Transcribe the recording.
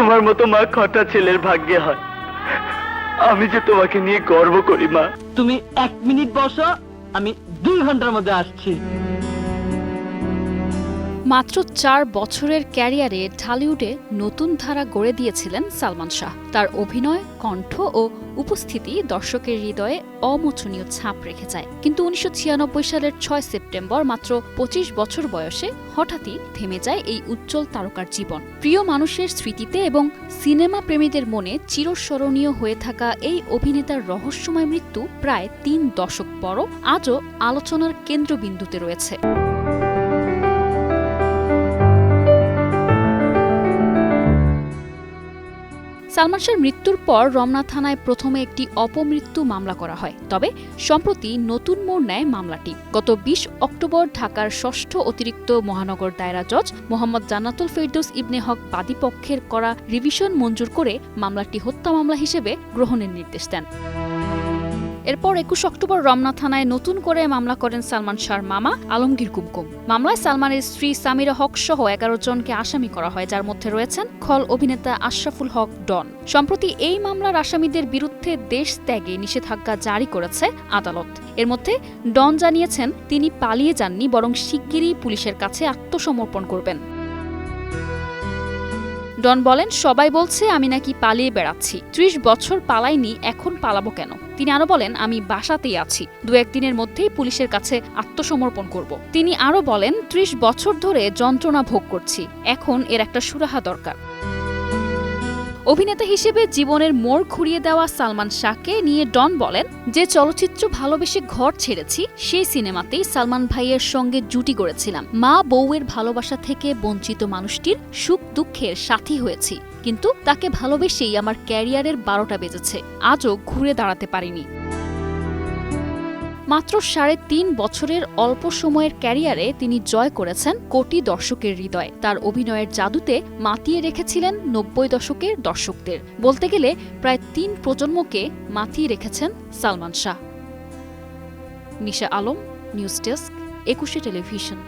তোমার মতো মা খটা ছেলের ভাগ্যে হয়। আমি যে তোমাকে নিয়ে গর্ব করি, মা। তুমি এক মিনিট বসো, আমি দুই ঘণ্টার মধ্যে আসছি। মাত্র চার বছরের ক্যারিয়ারে ঢালিউডে নতুন ধারা গড়ে দিয়েছিলেন সালমান শাহ। তার অভিনয়, কণ্ঠ ও উপস্থিতি দর্শকের হৃদয়ে অমোচনীয় ছাপ রেখে যায়। কিন্তু উনিশশো ছিয়ানব্বই সালের ছয় সেপ্টেম্বর মাত্র পঁচিশ বছর বয়সে হঠাৎই থেমে যায় এই উজ্জ্বল তারকার জীবন। প্রিয় মানুষের স্মৃতিতে এবং সিনেমা প্রেমীদের মনে চিরস্মরণীয় হয়ে থাকা এই অভিনেতার রহস্যময় মৃত্যু প্রায় তিন দশক পরও আজও আলোচনার কেন্দ্রবিন্দুতে রয়েছে। সালমান শাহর মৃত্যুর পর রমনা থানায় প্রথমে একটি অপমৃত্যু মামলা করা হয়। তবে সম্প্রতি নতুন মোড় নেয় মামলাটি। গত বিশ অক্টোবর ঢাকার ষষ্ঠ অতিরিক্ত মহানগর দায়রা জজ মোহাম্মদ জান্নাতুল ফেরদৌস ইবনে হক বাদীপক্ষের করা রিভিশন মঞ্জুর করে মামলাটি হত্যা মামলা হিসেবে গ্রহণের নির্দেশ দেন। এরপর একুশ অক্টোবর রমনা থানায় নতুন করে মামলা করেন সালমান শাহর মামা আলমগীর কুমকুম। মামলায় সালমানের স্ত্রী সামিরা হক সহ এগারো জনকে আসামি করা হয়, যার মধ্যে রয়েছেন খল অভিনেতা আশরাফুল হক ডন। সম্প্রতি এই মামলার আসামিদের বিরুদ্ধে দেশ ত্যাগে নিষেধাজ্ঞা জারি করেছে আদালত। এর মধ্যে ডন জানিয়েছেন, তিনি পালিয়ে যাননি, বরং শিগগিরই পুলিশের কাছে আত্মসমর্পণ করবেন। ডন বলেন, সবাই বলছে আমি নাকি পালিয়ে বেড়াচ্ছি। ত্রিশ বছর পালাইনি, এখন পালাবো কেন? তিনি আরও বলেন, আমি বাসাতেই আছি। দু একদিনের মধ্যেই পুলিশের কাছে আত্মসমর্পণ করব। তিনি আরও বলেন, ত্রিশ বছর ধরে যন্ত্রণা ভোগ করছি। এখন এর একটা সুরাহা দরকার। অভিনেতা হিসেবে জীবনের মোড় ঘুরিয়ে দেওয়া সালমান শাহকে নিয়ে ডন বলেন, যে চলচ্চিত্র ভালোবেসে ঘর ছেড়েছি, সেই সিনেমাতেই সালমান ভাইয়ের সঙ্গে জুটি গড়েছিলাম। মা বউয়ের ভালোবাসা থেকে বঞ্চিত মানুষটির সুখ দুঃখের সাথী হয়েছি। কিন্তু তাকে ভালোবেসেই আমার ক্যারিয়ারের বারোটা বেজেছে। আজও ঘুরে দাঁড়াতে পারিনি। মাত্র সাড়ে তিন বছরের অল্প সময়ের ক্যারিয়ারে তিনি জয় করেছেন কোটি দর্শকের হৃদয়। তার অভিনয়ের জাদুতে মাতিয়ে রেখেছিলেন নব্বই দশকের দর্শকদের। বলতে গেলে প্রায় তিন প্রজন্মকে মাতিয়ে রেখেছেন Salman Shah. Nisha Alam, news desk, Ekushey television.